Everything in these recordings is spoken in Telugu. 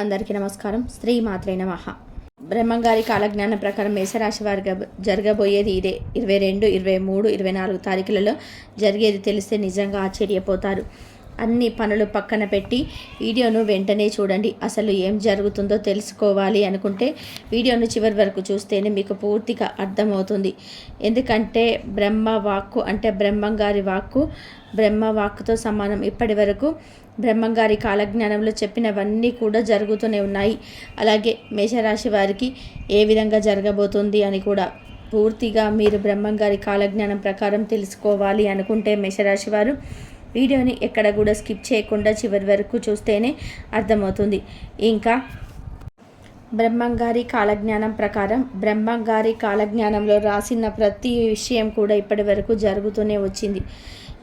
అందరికీ నమస్కారం. స్త్రీ మాత్రే నమః. బ్రహ్మంగారి కాలజ్ఞానం ప్రకారం మేషరాశి వారికి జరగబోయేది ఇదే. ఇరవై రెండు ఇరవై మూడు ఇరవై నాలుగు తారీఖులలో జరిగేది తెలిస్తే నిజంగా ఆశ్చర్యపోతారు. అన్ని పనులు పక్కన పెట్టి వీడియోను వెంటనే చూడండి. అసలు ఏం జరుగుతుందో తెలుసుకోవాలి అనుకుంటే వీడియోను చివరి వరకు చూస్తేనే మీకు పూర్తిగా అర్థమవుతుంది. ఎందుకంటే బ్రహ్మ వాక్కు అంటే బ్రహ్మంగారి వాక్కు బ్రహ్మ వాక్కుతో సమానం. ఇప్పటి వరకు బ్రహ్మంగారి కాలజ్ఞానంలో చెప్పినవన్నీ కూడా జరుగుతూనే ఉన్నాయి. అలాగే మేషరాశి వారికి ఏ విధంగా జరగబోతుంది అని కూడా పూర్తిగా మీరు బ్రహ్మంగారి కాలజ్ఞానం ప్రకారం తెలుసుకోవాలి అనుకుంటే మేషరాశి వారు వీడియోని ఎక్కడ కూడా స్కిప్ చేయకుండా చివరి వరకు చూస్తేనే అర్థమవుతుంది. ఇంకా బ్రహ్మంగారి కాలజ్ఞానం ప్రకారం బ్రహ్మంగారి కాలజ్ఞానంలో రాసిన ప్రతి విషయం కూడా ఇప్పటి వరకు జరుగుతూనే వచ్చింది.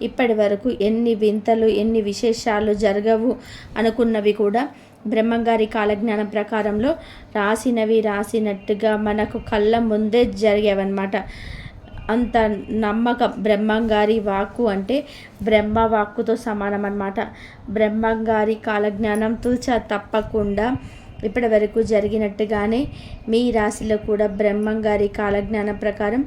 ఇప్పటి వరకు ఎన్ని వింతలు ఎన్ని విశేషాలు జరగవు అనుకున్నవి కూడా బ్రహ్మంగారి కాలజ్ఞానం ప్రకారంలో రాసినవి రాసినట్టుగా మనకు కళ్ళ ముందే జరిగేవన్నమాట. అంత నమ్మకం బ్రహ్మంగారి వాక్కు అంటే బ్రహ్మ వాక్కుతో సమానం అన్నమాట బ్రహ్మంగారి కాలజ్ఞానం తూచ తప్పకుండా ఇప్పటి వరకు జరిగినట్టుగానే మీ రాశిలో కూడా బ్రహ్మంగారి కాలజ్ఞానం ప్రకారం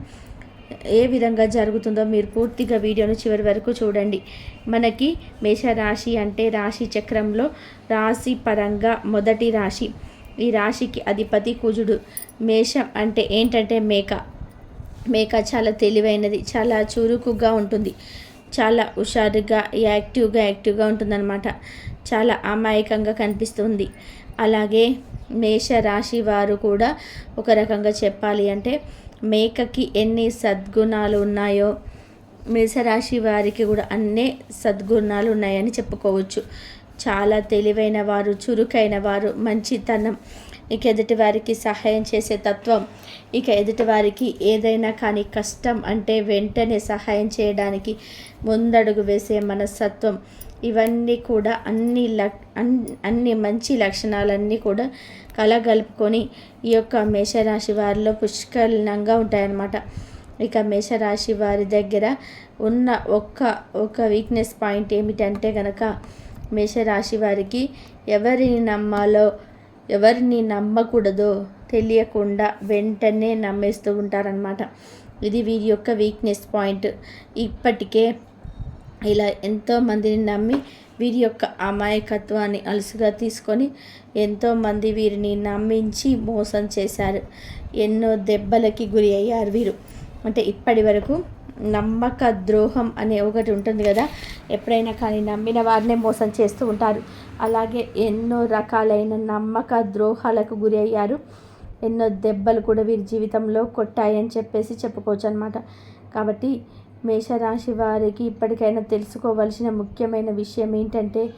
ఏ విధంగా జరుగుతుందో మీరు పూర్తిగా వీడియోను చివరి వరకు చూడండి. మనకి మేషరాశి అంటే రాశి చక్రంలో రాశి పరంగా మొదటి రాశి. ఈ రాశికి అధిపతి కుజుడు. మేషం అంటే ఏంటంటే మేక. మేక చాలా తెలివైనది చాలా చురుకుగా ఉంటుంది. చాలా హుషారుగా యాక్టివ్గా యాక్టివ్గా ఉంటుందన్నమాట. చాలా అమాయకంగా కనిపిస్తుంది. అలాగే మేష రాశి వారు కూడా ఒక రకంగా చెప్పాలి అంటే మేకకి ఎన్ని సద్గుణాలు ఉన్నాయో మేషరాశి వారికి కూడా అన్నే సద్గుణాలు ఉన్నాయని చెప్పుకోవచ్చు. చాలా తెలివైన వారు చురుకైన వారు మంచితనం. ఇక ఎదుటి వారికి సహాయం చేసే తత్వం. ఇక ఎదుటి వారికి ఏదైనా కానీ కష్టం అంటే వెంటనే సహాయం చేయడానికి ముందడుగు వేసే మనస్తత్వం. ఇవన్నీ కూడా అన్ని లక్ అన్ని మంచి లక్షణాలన్నీ కూడా కలగలుపుకొని ఈ యొక్క మేషరాశి వారిలో పుష్కలంగా ఉంటాయన్నమాట. ఇక మేషరాశి వారి దగ్గర ఉన్న ఒక్క ఒక వీక్నెస్ పాయింట్ ఏమిటంటే కనుక మేషరాశి వారికి ఎవరిని నమ్మాలో ఎవరిని నమ్మకూడదో తెలియకుండా వెంటనే నమ్మేస్తూ ఉంటారనమాట ఇది వీరి యొక్క వీక్నెస్ పాయింట్ ఇప్పటికే ఇలా ఎంతోమందిని నమ్మి వీరి యొక్క అమాయకత్వాన్ని అలసుగా తీసుకొని ఎంతోమంది వీరిని నమ్మించి మోసం చేశారు. ఎన్నో దెబ్బలకి గురి అయ్యారు వీరు. అంటే ఇప్పటి వరకు నమ్మక ద్రోహం అనే ఒకటి ఉంటుంది కదా. ఎప్పుడైనా కానీ నమ్మిన వారినే మోసం చేస్తూ ఉంటారు. అలాగే ఎన్నో రకాలైన నమ్మక ద్రోహాలకు గురి అయ్యారు. ఎన్నో దెబ్బలు కూడా వీరి జీవితంలో కొట్టాయని చెప్పేసి చెప్పుకోవచ్చు అనమాట కాబట్టి మేషరాశి వారికి ఇప్పటికైనా తెలుసుకోవలసిన ముఖ్యమైన విషయం ఏంటంటే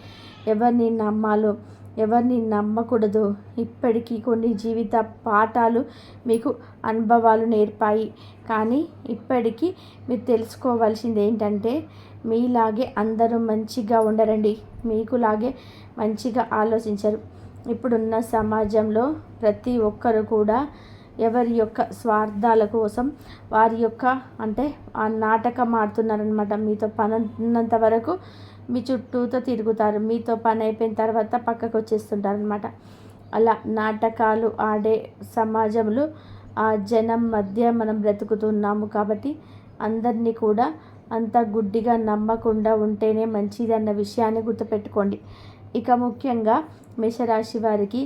ఎవరిని నమ్మాలో ఎవరిని నమ్మకూడదు ఇప్పటికీ కొన్ని జీవిత పాఠాలు మీకు అనుభవాలు నేర్పాయి. కానీ ఇప్పటికీ మీరు తెలుసుకోవాల్సింది ఏంటంటే మీలాగే అందరూ మంచిగా ఉండరండి. మీకులాగే మంచిగా ఆలోచించరు. ఇప్పుడున్న సమాజంలో ప్రతి ఒక్కరు కూడా ఎవరి యొక్క స్వార్థాల కోసం వారి యొక్క అంటే ఆ నాటకం ఆడుతున్నారనమాట మీతో పని ఉన్నంత వరకు మీ చుట్టూతో తిరుగుతారు. మీతో పని అయిపోయిన తర్వాత పక్కకు వచ్చేస్తుంటారనమాట అలా నాటకాలు ఆడే సమాజంలో ఆ జనం మధ్య మనం బ్రతుకుతున్నాము కాబట్టి అందరినీ కూడా అంత గుడ్డిగా నమ్మకుండా ఉంటేనే మంచిది అన్న విషయాన్ని గుర్తుపెట్టుకోండి. ఇక ముఖ్యంగా మేషరాశి వారికి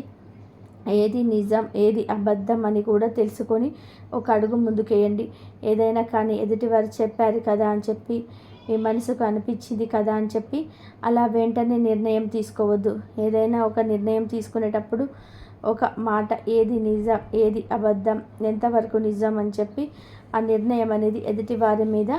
ఏది నిజం ఏది అబద్ధం అని కూడా తెలుసుకొని ఒక అడుగు ముందుకేయండి. ఏదైనా కానీ ఎదుటివారు చెప్పారు కదా అని చెప్పి మీ మనసుకు అనిపించింది కదా అని చెప్పి అలా వెంటనే నిర్ణయం తీసుకోవద్దు. ఏదైనా ఒక నిర్ణయం తీసుకునేటప్పుడు ఒక మాట ఏది నిజం ఏది అబద్ధం ఎంతవరకు నిజం అని చెప్పి ఆ నిర్ణయం అనేది ఎదుటి వారి మీద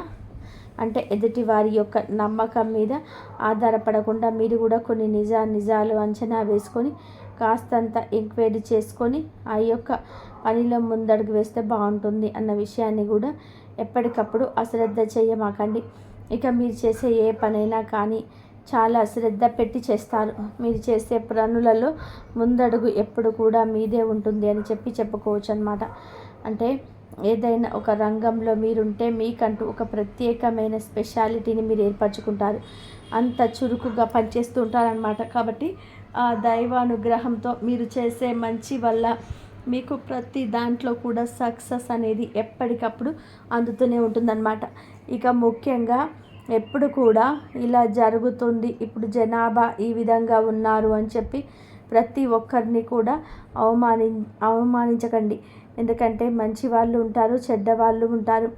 అంటే ఎదుటి వారి యొక్క నమ్మకం మీద ఆధారపడకుండా మీరు కూడా కొన్ని నిజా నిజాలు అంచనా వేసుకొని కాస్తంత ఎంక్వైరీ చేసుకొని ఆ యొక్క పనిలో ముందడుగు వేస్తే బాగుంటుంది అన్న విషయాన్ని కూడా ఎప్పటికప్పుడు అశ్రద్ధ చేయమాకండి. ఇక మీరు చేసే ఏ పనైనా కానీ చాలా శ్రద్ధ పెట్టి చేస్తారు. మీరు చేసే పనులలో ముందడుగు ఎప్పుడు కూడా మీదే ఉంటుంది అని చెప్పి చెప్పుకోవచ్చు అనమాట అంటే ఏదైనా ఒక రంగంలో మీరుంటే మీకంటూ ఒక ప్రత్యేకమైన స్పెషాలిటీని మీరు ఏర్పరచుకుంటారు. అంత చురుకుగా పనిచేస్తూ ఉంటారనమాట కాబట్టి ఆ దైవానుగ్రహంతో మీరు చేసే మంచి వల్ల మీకు ప్రతి దాంట్లో కూడా సక్సెస్ అనేది ఎప్పటికప్పుడు అందుతూనే ఉంటుందన్నమాట. ఇక ముఖ్యంగా ఎప్పుడు కూడా ఇలా జరుగుతుంది ఇప్పుడు జనాభా ఈ విధంగా ఉన్నారు అని చెప్పి ప్రతి ఒక్కరిని కూడా అవమాని అవమానించకండి. ఎందుకంటే మంచి వాళ్ళు ఉంటారు చెడ్డ వాళ్ళు ఉంటారు.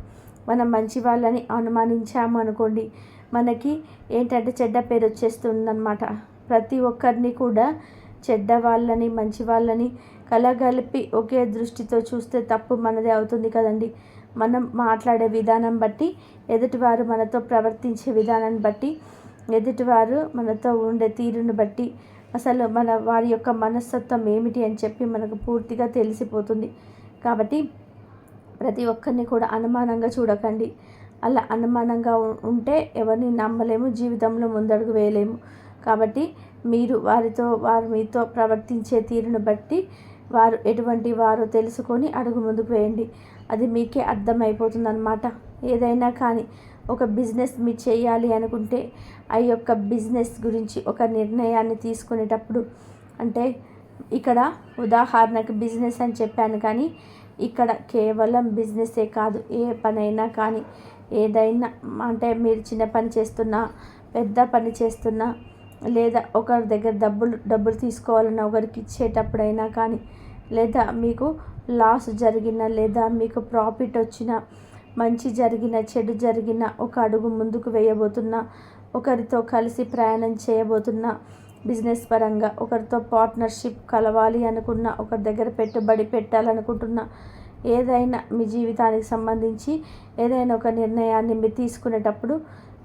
మనం మంచి వాళ్ళని అనుమానించాము అనుకోండి మనకి ఏంటంటే చెడ్డ పేరు వచ్చేస్తుందన్నమాట. ప్రతి ఒక్కరిని కూడా చెడ్డ వాళ్ళని మంచి వాళ్ళని కలగలిపి ఒకే దృష్టితో చూస్తే తప్పు మనదే అవుతుంది కదండి. మనం మాట్లాడే విధానం బట్టి ఎదుటివారు మనతో ప్రవర్తించే విధానాన్ని బట్టి ఎదుటివారు మనతో ఉండే తీరును బట్టి అసలు మన వారి యొక్క మనస్తత్వం ఏమిటి అని చెప్పి మనకు పూర్తిగా తెలిసిపోతుంది. కాబట్టి ప్రతి ఒక్కరిని కూడా అనుమానంగా చూడకండి. అలా అనుమానంగా ఉంటే ఎవరిని నమ్మలేము జీవితంలో ముందడుగు వేయలేము. కాబట్టి మీరు వారితో వారు మీతో ప్రవర్తించే తీరును బట్టి వారు ఎటువంటి వారో తెలుసుకొని అడుగు ముందుకు వేయండి. అది మీకే అర్థమైపోతుందన్నమాట. ఏదైనా కానీ ఒక బిజినెస్ మీరు చేయాలి అనుకుంటే ఆ యొక్క బిజినెస్ గురించి ఒక నిర్ణయాన్ని తీసుకునేటప్పుడు అంటే ఇక్కడ ఉదాహరణకు బిజినెస్ అని చెప్పాను కానీ ఇక్కడ కేవలం బిజినెసే కాదు ఏ పనైనా కానీ ఏదైనా అంటే మీరు చిన్న పని చేస్తున్నా పెద్ద పని చేస్తున్నా లేదా ఒకరి దగ్గర డబ్బులు డబ్బులు తీసుకోవాలన్నా ఒకరికి ఇచ్చేటప్పుడైనా కానీ లేదా మీకు లాస్ జరిగిన లేదా మీకు ప్రాఫిట్ వచ్చిన మంచి జరిగిన చెడు జరిగిన ఒక అడుగు ముందుకు వేయబోతున్న ఒకరితో కలిసి ప్రయాణం చేయబోతున్న బిజినెస్ పరంగా ఒకరితో పార్ట్నర్షిప్ కలవాలి అనుకున్న ఒకరి దగ్గర పెట్టుబడి పెట్టాలనుకుంటున్నా ఏదైనా మీ జీవితానికి సంబంధించి ఏదైనా ఒక నిర్ణయాన్ని మీరు తీసుకునేటప్పుడు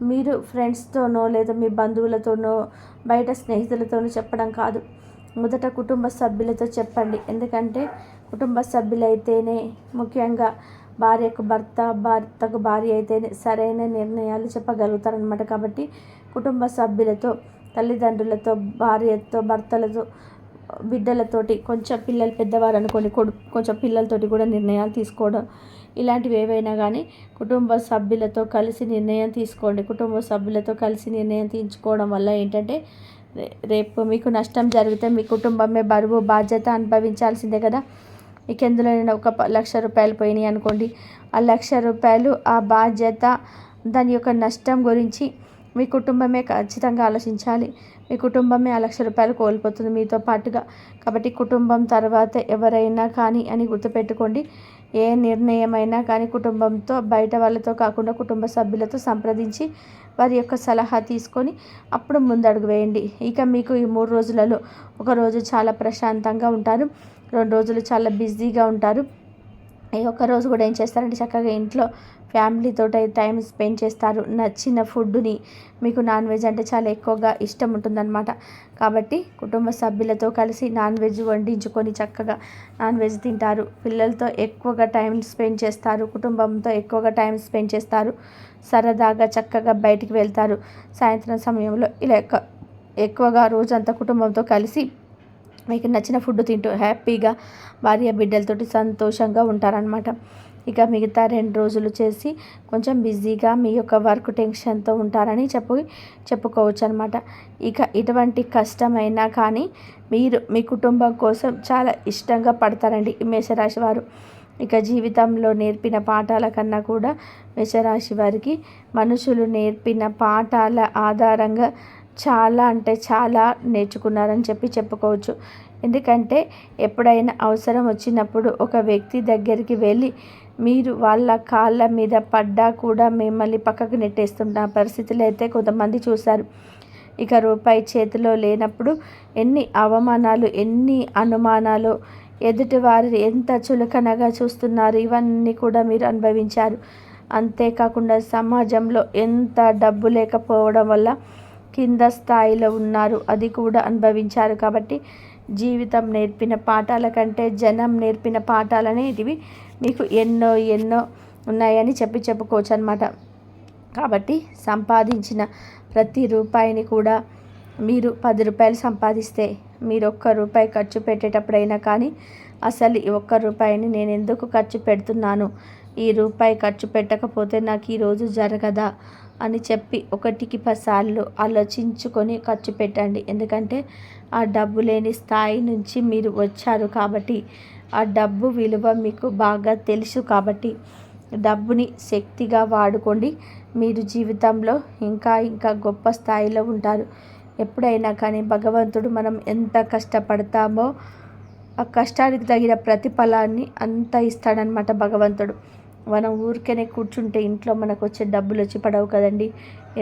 మీరు ఫ్రెండ్స్తోనో లేదా మీ బంధువులతోనో బయట స్నేహితులతోనో చెప్పడం కాదు. మొదట కుటుంబ సభ్యులతో చెప్పండి. ఎందుకంటే కుటుంబ సభ్యులైతేనే ముఖ్యంగా భార్యకు భర్త భర్తకు భార్య అయితేనే సరైన నిర్ణయాలు చెప్పగలుగుతారనమాట కాబట్టి కుటుంబ సభ్యులతో తల్లిదండ్రులతో భార్యతో భర్తలతో బిడ్డలతోటి కొంచెం పిల్లలు పెద్దవారు అనుకోండి కొడు కొంచెం పిల్లలతోటి కూడా నిర్ణయాలు తీసుకోవడం ఇలాంటివి ఏవైనా కానీ కుటుంబ సభ్యులతో కలిసి నిర్ణయం తీసుకోండి. కుటుంబ సభ్యులతో కలిసి నిర్ణయం తీసుకోవడం వల్ల ఏంటంటే రేపు మీకు నష్టం జరిగితే మీ కుటుంబమే బరువు బాధ్యత అనుభవించాల్సిందే కదా. మీకు ఎందులో ఒక లక్ష రూపాయలు పోయినాయి అనుకోండి. ఆ లక్ష రూపాయలు ఆ బాధ్యత దాని యొక్క నష్టం గురించి మీ కుటుంబమే ఖచ్చితంగా ఆలోచించాలి. మీ కుటుంబమే ఆ లక్ష రూపాయలు కోల్పోతుంది మీతో పాటుగా. కాబట్టి కుటుంబం తర్వాత ఎవరైనా కానీ అని గుర్తుపెట్టుకోండి. ఏ నిర్ణయమైనా కానీ కుటుంబంతో బయట వాళ్ళతో కాకుండా కుటుంబ సభ్యులతో సంప్రదించి వారి యొక్క సలహా తీసుకొని అప్పుడు ముందడుగు వేయండి. ఇక మీకు ఈ మూడు రోజులలో ఒక రోజు చాలా ప్రశాంతంగా ఉంటారు. రెండు రోజులు చాలా బిజీగా ఉంటారు. ఈ ఒక్క రోజు కూడా ఏం చేస్తారంటే చక్కగా ఇంట్లో ఫ్యామిలీతో టైం స్పెండ్ చేస్తారు. నచ్చిన ఫుడ్ని మీకు నాన్ వెజ్ అంటే చాలా ఎక్కువగా ఇష్టం ఉంటుందన్నమాట. కాబట్టి కుటుంబ సభ్యులతో కలిసి నాన్ వెజ్ వండించుకొని చక్కగా నాన్ వెజ్ తింటారు. పిల్లలతో ఎక్కువగా టైం స్పెండ్ చేస్తారు. కుటుంబంతో ఎక్కువగా టైం స్పెండ్ చేస్తారు. సరదాగా చక్కగా బయటికి వెళ్తారు. సాయంత్రం సమయంలో ఇలా ఎక్కువగా రోజంతా కుటుంబంతో కలిసి మీకు నచ్చిన ఫుడ్ తింటూ హ్యాపీగా భార్య బిడ్డలతోటి సంతోషంగా ఉంటారనమాట ఇక మిగతా రెండు రోజులు చేసి కొంచెం బిజీగా మీ యొక్క వర్క్ టెన్షన్తో ఉంటారని చెప్పి చెప్పుకోవచ్చు అనమాట ఇక ఇటువంటి కష్టమైనా కానీ మీరు మీ కుటుంబం కోసం చాలా ఇష్టంగా పడతారండి మేషరాశి వారు. ఇక జీవితంలో నేర్పిన పాఠాల కన్నా కూడా మేషరాశి వారికి మనుషులు నేర్పిన పాఠాల ఆధారంగా చాలా అంటే చాలా నేర్చుకున్నారని చెప్పి చెప్పుకోవచ్చు. ఎందుకంటే ఎప్పుడైనా అవసరం వచ్చినప్పుడు ఒక వ్యక్తి దగ్గరికి వెళ్ళి మీరు వాళ్ళ కాళ్ళ మీద పడ్డా కూడా మిమ్మల్ని పక్కకు నెట్టేస్తున్న పరిస్థితులు అయితే కొంతమంది చూశారు. ఇక రూపాయి చేతిలో లేనప్పుడు ఎన్ని అవమానాలు ఎన్ని అనుమానాలు ఎదుటివారు ఎంత చులకనగా చూస్తున్నారు ఇవన్నీ కూడా మీరు అనుభవించారు. అంతేకాకుండా సమాజంలో ఎంత డబ్బు లేకపోవడం వల్ల కింద స్థాయిలో ఉన్నారు. అది కూడా అనుభవించారు కాబట్టి జీవితం నేర్పిన పాఠాల కంటే జనం నేర్పిన పాఠాలనేటివి మీకు ఎన్నో ఎన్నో ఉన్నాయని చెప్పి చెప్పుకోవచ్చు అనమాట కాబట్టి సంపాదించిన ప్రతి రూపాయిని కూడా మీరు పది రూపాయలు సంపాదిస్తే మీరు ఒక్క రూపాయి ఖర్చు పెట్టేటప్పుడైనా కానీ అసలు ఈ ఒక్క రూపాయిని నేను ఎందుకు ఖర్చు పెడుతున్నాను? ఈ రూపాయి ఖర్చు పెట్టకపోతే నాకు ఈరోజు జరగదా? అని చెప్పి ఒకటికి పసార్లు ఆలోచించుకొని ఖర్చు పెట్టండి. ఎందుకంటే ఆ డబ్బు లేని స్థాయి నుంచి మీరు వచ్చారు కాబట్టి ఆ డబ్బు విలువ మీకు బాగా తెలుసు కాబట్టి డబ్బుని శక్తిగా వాడుకోండి. మీరు జీవితంలో ఇంకా ఇంకా గొప్ప స్థాయిలో ఉంటారు. ఎప్పుడైనా కానీ భగవంతుడు మనం ఎంత కష్టపడతామో ఆ కష్టానికి తగిన ప్రతిఫలాన్ని అంత ఇస్తాడనమాట భగవంతుడు. మనం ఊరికేనే కూర్చుంటే ఇంట్లో మనకు వచ్చే డబ్బులు వచ్చి పడవు కదండి.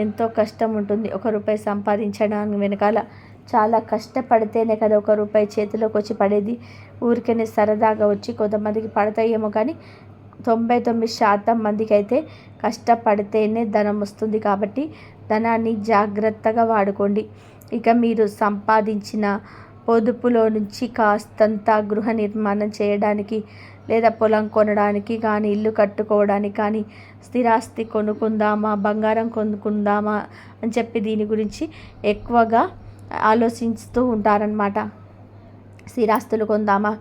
ఎంతో కష్టం ఉంటుంది ఒక రూపాయి సంపాదించడానికి వెనకాల. చాలా కష్టపడితేనే కదా ఒక రూపాయి చేతిలోకి వచ్చి పడేది. ఊరికేనే సరదాగా వచ్చి కొంతమందికి పడతాయేమో కానీ తొంభై తొమ్మిది శాతం మందికి అయితే కష్టపడితేనే ధనం వస్తుంది కాబట్టి ధనాన్ని జాగ్రత్తగా వాడుకోండి. ఇక మీరు సంపాదించిన పొదుపులో నుంచి కాస్తంత గృహ నిర్మాణం చేయడానికి లేదా పొలం కొనడానికి కానీ ఇల్లు కట్టుకోవడానికి కానీ స్థిరాస్తి కొనుక్కుందామా బంగారం కొనుక్కుందామా అని చెప్పి దీని గురించి ఎక్కువగా ఆలోచిస్తూ ఉంటారనమాట స్థిరాస్తులు కొందామా?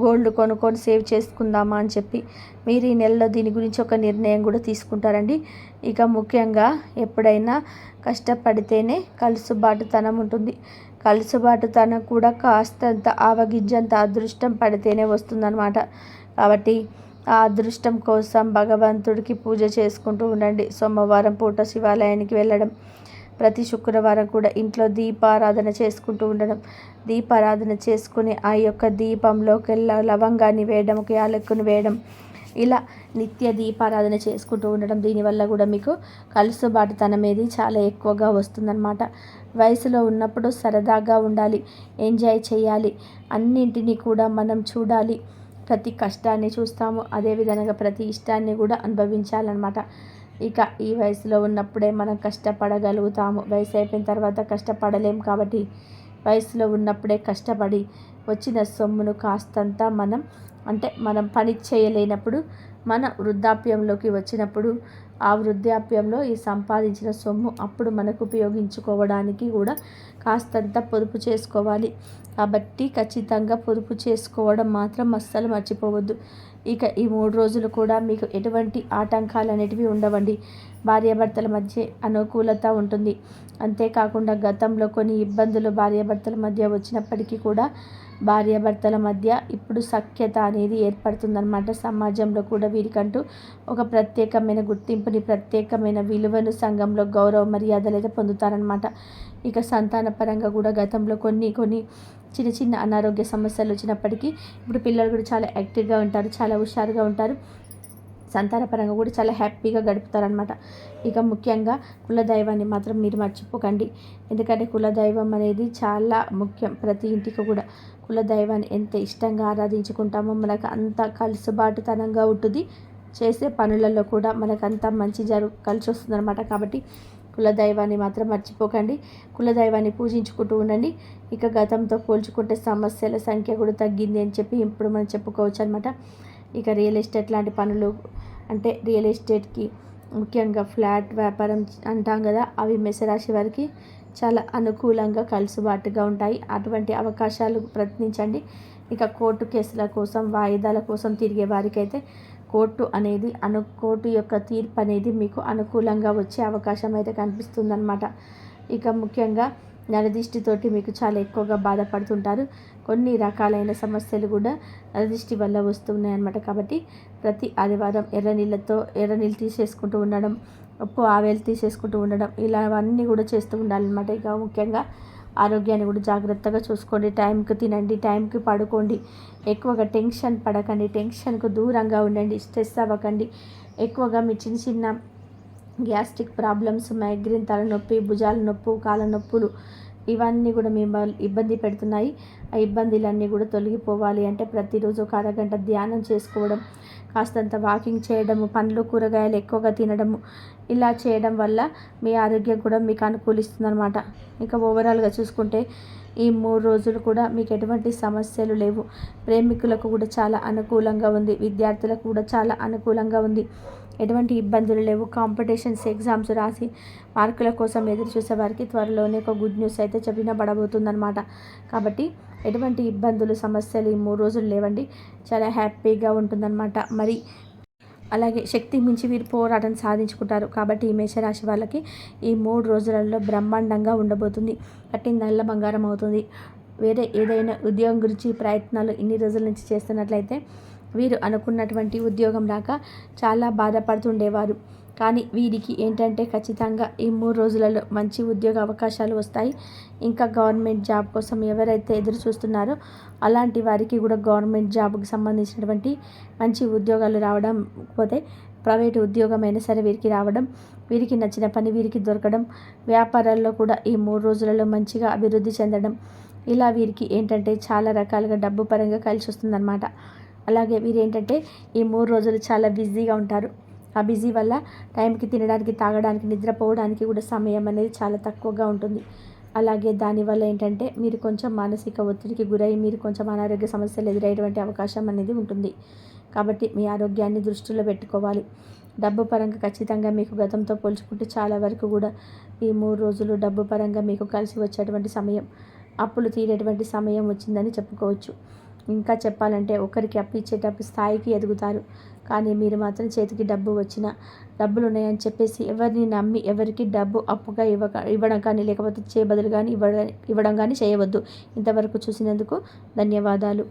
గోల్డ్ కొనుక్కొని సేవ్ చేసుకుందామా అని చెప్పి మీరు ఈ నెలలో దీని గురించి ఒక నిర్ణయం కూడా తీసుకుంటారండి. ఇక ముఖ్యంగా ఎప్పుడైనా కష్టపడితేనే కలుసుబాటుతనం ఉంటుంది. కలుసుబాటుతనం కూడా కాస్తంత ఆవగింజంత అదృష్టం పడితేనే వస్తుందన్నమాట. కాబట్టి ఆ అదృష్టం కోసం భగవంతుడికి పూజ చేసుకుంటూ ఉండండి. సోమవారం పూట శివాలయానికి వెళ్ళడం. ప్రతి శుక్రవారం కూడా ఇంట్లో దీపారాధన చేసుకుంటూ ఉండడం. దీపారాధన చేసుకుని ఆ యొక్క దీపంలోకి లవంగాన్ని వేయడం ఒక యాలక్కుని వేయడం. ఇలా నిత్య దీపారాధన చేసుకుంటూ ఉండడం దీనివల్ల కూడా మీకు కలుసుబాటుతనం అనేది చాలా ఎక్కువగా వస్తుందన్నమాట. వయసులో ఉన్నప్పుడు సరదాగా ఉండాలి ఎంజాయ్ చేయాలి అన్నింటినీ కూడా మనం చూడాలి. ప్రతి కష్టాన్ని చూస్తాము అదేవిధంగా ప్రతి ఇష్టాన్ని కూడా అనుభవించాలన్నమాట. ఇక ఈ వయసులో ఉన్నప్పుడే మనం కష్టపడగలుగుతాము. వయసు అయిపోయిన తర్వాత కష్టపడలేం కాబట్టి వయసులో ఉన్నప్పుడే కష్టపడి వచ్చిన సొమ్మును కాస్తంత మనం అంటే మనం పని చేయలేనప్పుడు మన వృద్ధాప్యంలోకి వచ్చినప్పుడు ఆ వృద్ధాప్యంలో ఈ సంపాదించిన సొమ్ము అప్పుడు మనకు ఉపయోగించుకోవడానికి కూడా కాస్తంత పొదుపు చేసుకోవాలి. కాబట్టి ఖచ్చితంగా పొదుపు చేసుకోవడం మాత్రం అస్సలు మర్చిపోవద్దు. ఇక ఈ మూడు రోజులు కూడా మీకు ఎటువంటి ఆటంకాలు అనేటివి ఉండవండి. భార్యాభర్తల మధ్య అనుకూలత ఉంటుంది. అంతేకాకుండా గతంలో కొన్ని ఇబ్బందులు భార్యాభర్తల మధ్య వచ్చినప్పటికీ కూడా భార్యాభర్తల మధ్య ఇప్పుడు సఖ్యత అనేది ఏర్పడుతుందన్నమాట సమాజంలో కూడా వీరికంటూ. ఒక ప్రత్యేకమైన గుర్తింపుని ప్రత్యేకమైన విలువను సంఘంలో గౌరవ మర్యాదలు అయితే పొందుతారనమాట ఇక సంతాన పరంగా కూడా గతంలో కొన్ని కొన్ని చిన్న చిన్న అనారోగ్య సమస్యలు వచ్చినప్పటికీ ఇప్పుడు పిల్లలు కూడా చాలా యాక్టివ్గా ఉంటారు చాలా హుషారుగా ఉంటారు. సంతానపరంగా కూడా చాలా హ్యాపీగా గడుపుతారనమాట ఇక ముఖ్యంగా కులదైవాన్ని మాత్రం మీరు మర్చిపోకండి. ఎందుకంటే కులదైవం అనేది చాలా ముఖ్యం ప్రతి ఇంటికి కూడా. కులదైవాన్ని ఎంత ఇష్టంగా ఆరాధించుకుంటామో మనకు అంత కలుసుబాటుతనంగా ఉంటుంది. చేసే పనులలో కూడా మనకు అంత మంచి జరు కలిసి వస్తుందన్నమాట కాబట్టి కులదైవాన్ని మాత్రం మర్చిపోకండి. కులదైవాన్ని పూజించుకుంటూ ఉండండి. ఇక గతంతో పోల్చుకుంటే సమస్యల సంఖ్య కూడా తగ్గింది అని చెప్పి ఇప్పుడు మనం చెప్పుకోవచ్చు అనమాట ఇక రియల్ ఎస్టేట్ లాంటి పనులు అంటే రియల్ ఎస్టేట్కి ముఖ్యంగా ఫ్లాట్ వ్యాపారం అంటాం కదా అవి మెసరాశి వారికి చాలా అనుకూలంగా కలుసుబాటుగా ఉంటాయి. అటువంటి అవకాశాలు ప్రయత్నించండి. ఇక కోర్టు కేసుల కోసం వాయిదాల కోసం తిరిగే వారికైతే కోర్టు అనేది అను కోర్టు యొక్క తీర్పు అనేది మీకు అనుకూలంగా వచ్చే అవకాశం అయితే కనిపిస్తుందన్నమాట. ఇక ముఖ్యంగా నరదిష్టితోటి మీకు చాలా ఎక్కువగా బాధపడుతుంటారు. కొన్ని రకాలైన సమస్యలు కూడా నరదిష్టి వల్ల వస్తున్నాయి అన్నమాట కాబట్టి ప్రతి ఆదివారం ఎర్ర నీళ్ళతో ఎర్ర నీళ్ళు తీసేసుకుంటూ ఉండడం ఆవేలు తీసేసుకుంటూ ఉండడం. ఇలావన్నీ కూడా చేస్తూ ఉండాలన్నమాట. ఇక ముఖ్యంగా ఆరోగ్యాన్ని కూడా జాగ్రత్తగా చూసుకోండి. టైంకి తినండి టైంకి పడుకోండి. ఎక్కువగా టెన్షన్ పడకండి టెన్షన్కు దూరంగా ఉండండి స్ట్రెస్ అవ్వకండి. ఎక్కువగా మీ చిన్న చిన్న గ్యాస్ట్రిక్ ప్రాబ్లమ్స్ మైగ్రేన్ తలనొప్పి భుజాల నొప్పు కాళ్ళ నొప్పులు ఇవన్నీ కూడా మేము ఇబ్బంది పెడుతున్నాయి. ఆ ఇబ్బందులన్నీ కూడా తొలగిపోవాలి అంటే ప్రతిరోజు ఒక అరగంట ధ్యానం చేసుకోవడం కాస్తంత వాకింగ్ చేయడము పండ్లు కూరగాయలు ఎక్కువగా తినడము ఇలా చేయడం వల్ల మీ ఆరోగ్యం కూడా మీకు అనుకూలిస్తుంది అనమాట ఇంకా ఓవరాల్గా చూసుకుంటే ఈ మూడు రోజులు కూడా మీకు ఎటువంటి సమస్యలు లేవు. ప్రేమికులకు కూడా చాలా అనుకూలంగా ఉంది. విద్యార్థులకు కూడా చాలా అనుకూలంగా ఉంది. ఎటువంటి ఇబ్బందులు లేవు. కాంపిటీషన్స్ ఎగ్జామ్స్ రాసి మార్కుల కోసం ఎదురు చూసే వారికి త్వరలోనే ఒక గుడ్ న్యూస్ అయితే చెప్పినబడబోతుందన్నమాట. కాబట్టి ఎటువంటి ఇబ్బందులు సమస్యలు ఈ మూడు రోజులు లేవండి. చాలా హ్యాపీగా ఉంటుందన్నమాట. మరి అలాగే శక్తి మించి వీరు పోరాటం సాధించుకుంటారు. కాబట్టి ఈ మేషరాశి వాళ్ళకి ఈ మూడు రోజులలో బ్రహ్మాండంగా ఉండబోతుంది. కట్టి నల్ల బంగారం అవుతుంది. వేరే ఏదైనా ఉద్యోగం గురించి ప్రయత్నాలు ఇన్ని రోజుల నుంచి చేస్తున్నట్లయితే వీరు అనుకున్నటువంటి ఉద్యోగం రాక చాలా బాధపడుతుండేవారు. కానీ వీరికి ఏంటంటే ఖచ్చితంగా ఈ మూడు రోజులలో మంచి ఉద్యోగ అవకాశాలు వస్తాయి. ఇంకా గవర్నమెంట్ జాబ్ కోసం ఎవరైతే ఎదురు చూస్తున్నారో అలాంటి వారికి కూడా గవర్నమెంట్ జాబ్కి సంబంధించినటువంటి మంచి ఉద్యోగాలు రావడం పోతే ప్రైవేట్ ఉద్యోగం అయినా సరే వీరికి రావడం వీరికి నచ్చిన పని వీరికి దొరకడం వ్యాపారాల్లో కూడా ఈ మూడు రోజులలో మంచిగా అభివృద్ధి చెందడం ఇలా వీరికి ఏంటంటే చాలా రకాలుగా డబ్బు పరంగా కలిసి వస్తుందన్నమాట అలాగే వీరు ఏంటంటే ఈ మూడు రోజులు చాలా బిజీగా ఉంటారు. ఆ బిజీ వల్ల టైంకి తినడానికి తాగడానికి నిద్రపోవడానికి కూడా సమయం అనేది చాలా తక్కువగా ఉంటుంది. అలాగే దానివల్ల ఏంటంటే మీరు కొంచెం మానసిక ఒత్తిడికి గురై మీరు కొంచెం అనారోగ్య సమస్యలు ఎదురయ్యేటువంటి అవకాశం అనేది ఉంటుంది. కాబట్టి మీ ఆరోగ్యాన్ని దృష్టిలో పెట్టుకోవాలి. డబ్బు పరంగా ఖచ్చితంగా మీకు గతంతో పోల్చుకుంటే చాలా వరకు కూడా ఈ మూడు రోజులు డబ్బు పరంగా మీకు కలిసి వచ్చేటువంటి సమయం అప్పులు తీరేటువంటి సమయం వచ్చిందని చెప్పుకోవచ్చు. ఇంకా చెప్పాలంటే ఒకరికి అప్పు ఇచ్చేటప్పుడు స్థాయికి ఎదుగుతారు. కానీ మీరు మాత్రం చేతికి డబ్బు వచ్చిన డబ్బులు ఉన్నాయని చెప్పేసి ఎవరిని నమ్మి ఎవరికి డబ్బు అప్పుగా ఇవ్వ ఇవ్వడం కానీ లేకపోతే చేయబదులు కానీ ఇవ్వడం ఇవ్వడం కానీ చేయవద్దు. ఇంతవరకు చూసినందుకు ధన్యవాదాలు.